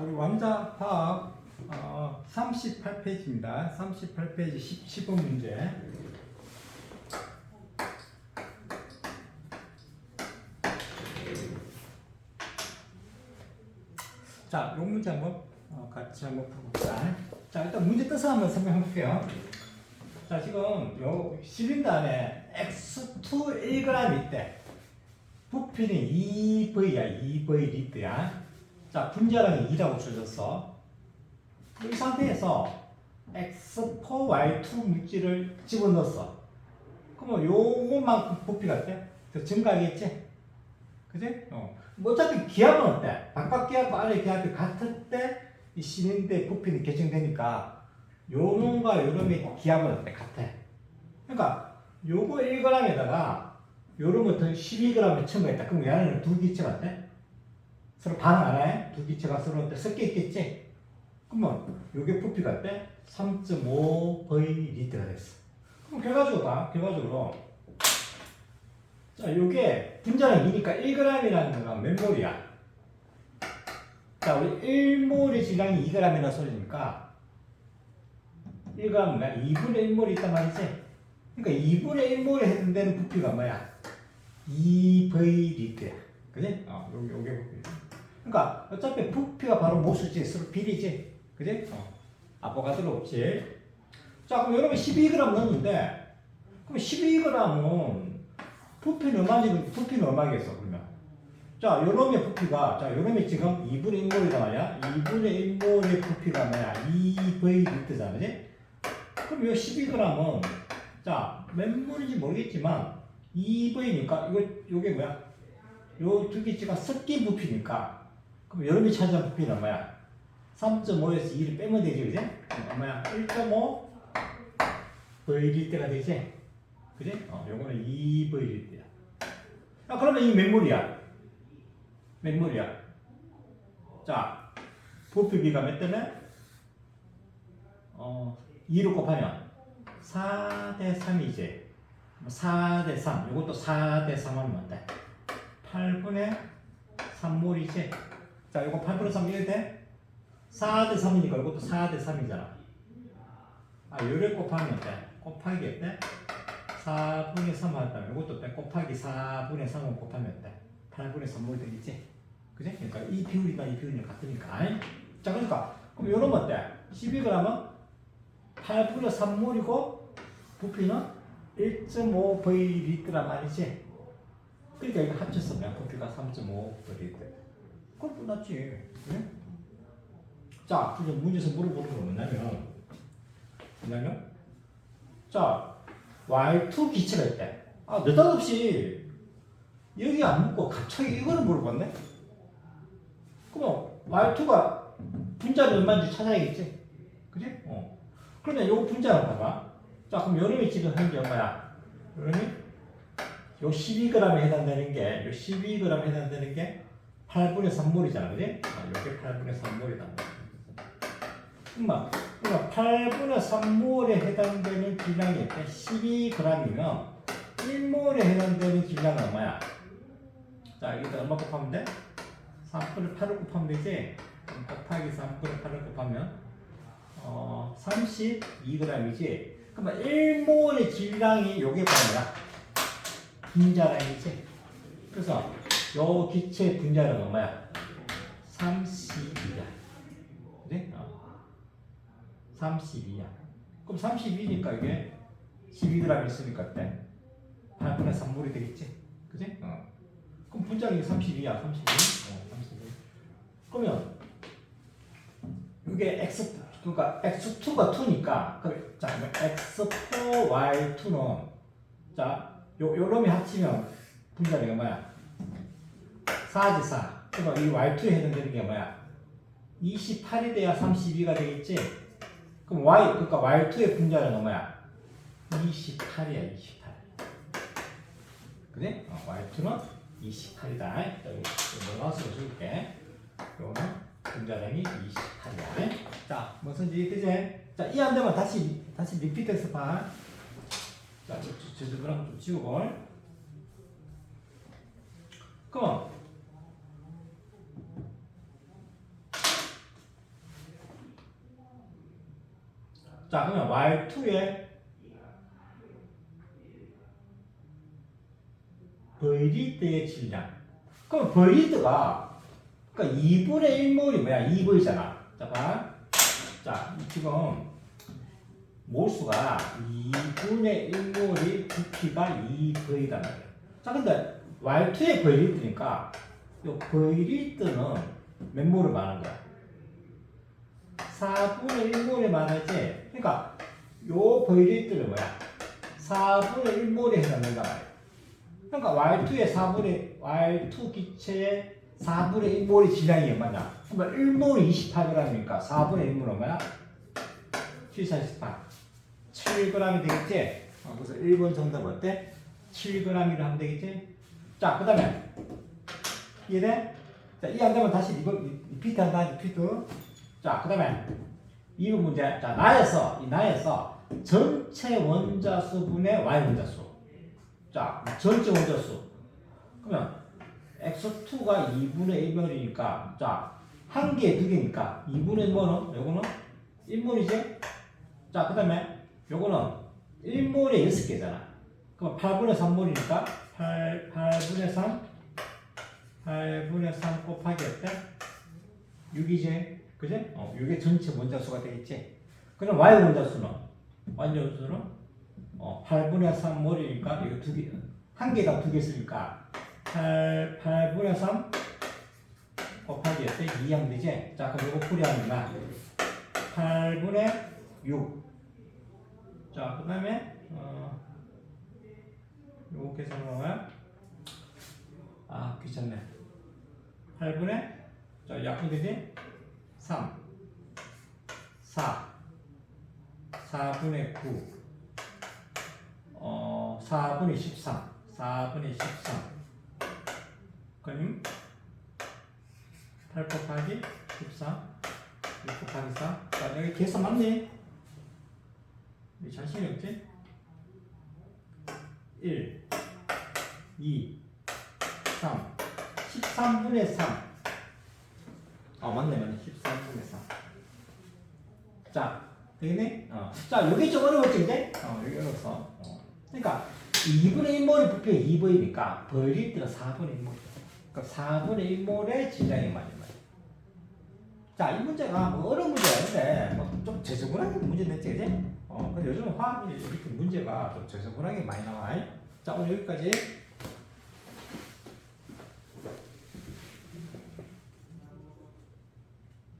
우리 왕자 화학 어, 38페이지입니다. 38페이지 10, 10번 문제. 자, 이 문제 한번 어, 같이 한번 풀어볼까? 자, 일단 문제 뜻을 한번 설명해 볼게요. 자, 지금 요 실린더 안에 X2 1g 있대. 부피는 2V야, 2V 리터야. 자, 분자량이 2라고 주어졌어. 이 상태에서 X4, Y2 물질을 집어넣었어. 그러면 요것만큼 부피가 돼? 더 증가하겠지? 그지? 어. 뭐 어차피 기압은 어때? 바깥 기압과 안에 기압이 같을 때이 실린더의 부피는 결정되니까 요놈과 요놈의 기압은 어때? 같아. 그러니까 요거 1g에다가 요놈은 더 12g을 첨가했다. 그럼 얘는 두 기체가 어때? 서로 반응 안 해? 두 기체가 서로 섞여 있겠지? 그러면 요게 부피가 어때? 3.5V 리터가 됐어. 그럼 결과적으로 봐. 결과적으로 자, 요게 분자는 2니까 1g이라는 거가 몇 몰이야? 자, 우리 1몰의 질량이 2g이라는 소리니까 1g은 2분의 1몰이 있단 말이지? 그러니까 2분의 1몰에 해당되는 부피가 뭐야? 2V 리터야. 그지? 어, 요게, 요게 부피. 그러니까 어차피 부피가 바로 모수지, 서로 비리지. 그지? 어. 아보가드로 없지. 자, 그럼 여러분 12g 넣었는데, 그럼 12g은 부피는 얼마지? 부피는 얼마겠어, 그러면? 자, 요놈의 부피가, 자, 요놈이 지금 2분의 1몰이단 말이야. 2분의 1몰의 부피가 뭐야? 2V 리터잖아, 그지? 그럼 요 12g은, 자, 몇 몰인지 모르겠지만, 2V니까, 이거, 요게 뭐야? 요 두 개치가 섞인 부피니까, 그럼 여름이 차지한 부피는 뭐야? 3.5에서 2를 빼면 되지, 그지? 얼마야? 1.5 V리터가 되지? 그지? 어, 요거는 2V리터야. 아, 그러면 이 메모리야. 메모리야. 자, 부피비가 몇 대면? 어, 2로 곱하면 4대 3이지. 4대 3. 요것도 4대 3 하면 돼. 8분의 3몰이지. 자, 요거 8분의 3 이래 돼? 4대 3이니까 이것도 4대 3이잖아. 아, 요를 곱하면 돼. 곱하기 때 4분의 3 하다면 이것도 돼. 곱하기 4분의 3을 곱하면 돼. 8분의 3몰 되겠지? 그지? 그러니까 이 비율이랑 이 비율이 같으니까. 자, 그러니까 그럼 건 어때? 12g은 8분의 3몰이고 부피는 1.5V 리터란 말이지. 그러니까 이거 몇 부피가 3.5V 리터. 그럼 끝났지. 그래? 자, 이제 문제에서 물어보는 건 뭐냐면, 뭐냐면, 자, Y2 기체가 있대. 아, 느닷없이 여기 안 묻고 갑자기 이거를 물어봤네? 그럼 Y2가 분자는 얼마인지 찾아야겠지? 그지? 어. 그러면 요 분자를 봐봐. 자, 그럼 여름이 지금 현재 얼마야? 여름이 요 12g에 해당되는 게, 요 12g에 해당되는 게 8분의 3몰이잖아, 그지? 아, 요게 8분의 3몰이다. 그러면, 그러면 8분의 3몰에 해당되는 질량이 12g이면 1몰에 해당되는 질량은 얼마야? 자, 여기다 얼마 곱하면 돼? 3분의 8을 곱하면 되지? 곱하기 3분의 8을 곱하면 어, 32g이지? 그러면 1몰의 질량이 요게 뭐야? 분자량이지? 그래서 요 기체 분자량은 얼마야? 32야. 그래? 어. 32야. 그럼 32니까 이게 12g 있으니까 어때? 8분의 3몰이 되겠지? 그지? 어. 그럼 분자량이 32야. 32. 어, 32. 그러면 이게 x 그러니까 x2가 2니까 그, 자 그러면 x4 y2는 자 요, 요 놈이 합치면 분자량이 뭐야? 4지 4. 그럼 이 y2에 해당되는 게 뭐야? 28이 돼야 32가 되겠지? 그럼 y 그러니까 y2의 분자량은 뭐야? 28이야 28. 그래? 어, y2는 28이다. 여기 넣어서 줄게. 요거는 분자량이 28이야. 자, 무슨 지 그제? 자, 이 안 되면 다시 다시 리피트해서 봐. 자, 저, 저, 저, 그럼 좀 지우고. 그럼 자, 그러면 Y2의 버리트의 질량. 그럼 버리트가 그러니까 2분의 1몰이 뭐야? 2V잖아. 자, 봐. 자, 지금 몰수가 2분의 1몰이 부피가 2V단 말이야. 자, 근데 Y2의 버리트니까 이 버리트는 몇 몰을 말하는 거야? 4분의 1몰에 말하지. 그러니까 요 버리트는 뭐야? 4분의 1몰에 해당된다 말이야. 그러니까 Y2의 4분의 Y2 기체의 4분의 1몰의 질량이 얼마냐? 그러면 1몰이 28g이니까 4분의 1몰은 얼마야? 748. 7g이 되겠지? 어, 그래서 1번 정답 어때? 7g이라 하면 되겠지? 자, 그 다음에 이해돼? 자, 이 안 되면 다시 이거 리피트 한다, 리피트. 자, 그 다음에 2번 문제. 자, 나에서, 이 나에서 전체 원자수 분의 Y 원자수. 자, 전체 원자수. 그러면 x2가 2분의 1몰이니까 자, 한 개에 두 개니까 2분의 1몰은 요거는 1몰이지? 자, 그 다음에 요거는 1몰에 6개잖아. 그럼 8분의 3몰이니까 8, 8분의 3 8분의 3 곱하기 어때? 6이지? 그지? 어, 이게 전체 원자수가 되겠지? 그럼 Y 원자수는 원자수는 어, 8분의 3 몰이니까 이거 두 개, 한 개가 두개 있으니까 8, 8분의 3 곱하기 어때? 2 하면 되지? 자, 그럼 이거 풀이하면 8분의 6. 자, 그 다음에, 어, 요거 계산하는 거야? 아, 귀찮네. 8분의, 자, 약분 되지? 3. 4. 4분의 9. 어, 4분의 13. 4분의 13. 그럼 8 곱하기 14. 6 곱하기 4. 자, 여기 계산? 왜 자신이 없지? 1, 2, 3. 13분의 3. 아, 맞네, 맞네. 13분의 3. 자, 되겠네? 어. 자, 여기 좀 어려웠지, 이제? 어, 여기 어려웠어. 어. 그러니까, 2분의 1몰이 부피가 2V니까, 벌리트가 4분의 1몰. 그러니까 4분의 1몰의 질량이 맞는 거야. 자, 이 문제가 뭐 어려운 문제가 아닌데, 뭐좀 재수분하게 문제 냈지, 그지? 어, 근데 요즘은 화학이 이렇게 문제가 좀 재수분하게 많이 나와. 자, 오늘 여기까지.